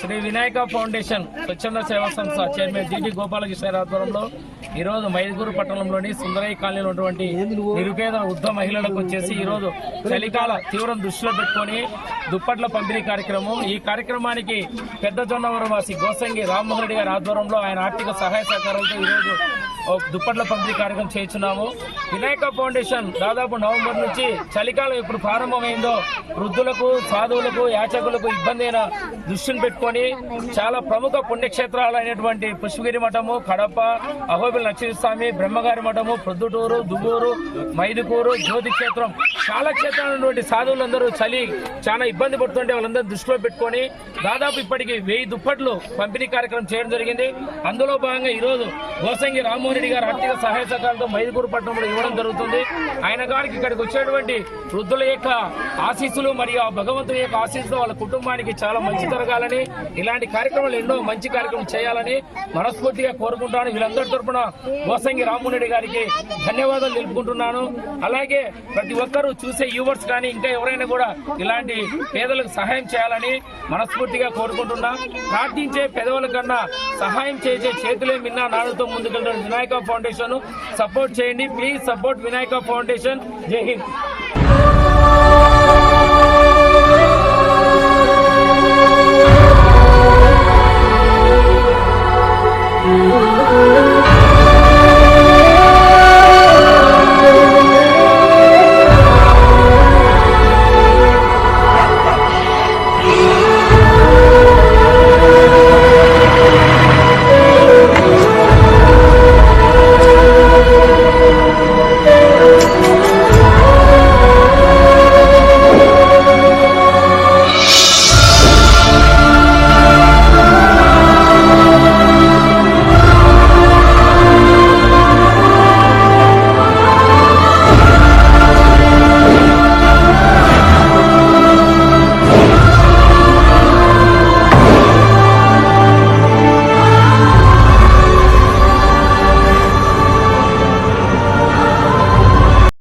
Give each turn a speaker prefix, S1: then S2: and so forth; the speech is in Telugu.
S1: శ్రీ వినాయక ఫౌండేషన్ స్వచ్ఛంద సేవా సంస్థ చైర్మన్ జిటి గోపాలకృష్ణ ఆధ్వర్యంలో ఈరోజు మైదుగురు పట్టణంలోని సుందరయ్య కాలనీలో ఉన్నటువంటి నిరుపేద వృద్ధ మహిళలకు వచ్చేసి ఈరోజు చలికాల తీవ్రం దృష్టిలో పెట్టుకొని దుప్పట్ల పంపిణీ కార్యక్రమం. ఈ కార్యక్రమానికి పెద్ద జొన్నవరం వాసి గోసంగి రామ్మోహన్ రెడ్డి గారి ఆధ్వర్యంలో ఆయన ఆర్థిక సహాయ సహకారాలతో ఈరోజు దుప్పట్ల పంపిణీ కార్యక్రమం చేస్తున్నాము. వినాయక ఫౌండేషన్ దాదాపు నవంబర్ నుంచి చలికాలం ఇప్పుడు ప్రారంభమైందో వృద్ధులకు సాధువులకు యాచకులకు ఇబ్బంది అయిన దృష్టిని పెట్టుకొని చాలా ప్రముఖ పుణ్యక్షేత్రాలు అయినటువంటి పుష్పగిరి మఠము కడప అహోబిల్ నరసింహస్వామి బ్రహ్మగారి మఠము ప్రొద్దుటూరు దువ్వూరు మైదుకూరు జ్యోతి క్షేత్రం చాలా క్షేత్రాలైనటువంటి సాధువులందరూ చలి చాలా ఇబ్బంది పడుతుంటే వాళ్ళందరూ దృష్టిలో పెట్టుకొని దాదాపు ఇప్పటికి వెయ్యి దుప్పట్లు పంపిణీ కార్యక్రమం చేయడం జరిగింది. అందులో భాగంగా ఈరోజు గోసంగి రామ్మోహన్ రెడ్డి గారు ఆర్థిక సహాయ సహకారంతో మైదుకూరు పట్టణంలో ఇవ్వడం జరుగుతుంది. ఆయన గారికి ఇక్కడికి వచ్చేటువంటి వృద్ధుల యొక్క ఆశీస్సులు మరియు ఆ భగవంతుని యొక్క ఆశీస్సులు వాళ్ళ కుటుంబానికి చాలా మంచి జరగాలని ఇలాంటి కార్యక్రమాలు ఎన్నో మంచి కార్యక్రమం చేయాలని మనస్ఫూర్తిగా కోరుకుంటాను. వీళ్ళందరి తరపున గోసంగి రామ్మోహన్ గారికి ధన్యవాదాలు తెలుపుకుంటున్నాను. అలాగే ప్రతి ఒక్కరూ చూసే యూవర్స్ కానీ ఇంకా ఎవరైనా కూడా ఇలాంటి పేదలకు సహాయం చేయాలని మనస్ఫూర్తిగా కోరుకుంటున్నా. ప్రార్థించే పెదవుల కన్నా సహాయం చేసే చేతులే మిన్నా నాడుతో ముందుకెళ్తున్న వినాయక ఫౌండేషన్ సపోర్ట్ చేయండి. Please support Vinayaka foundation. Jai Hind.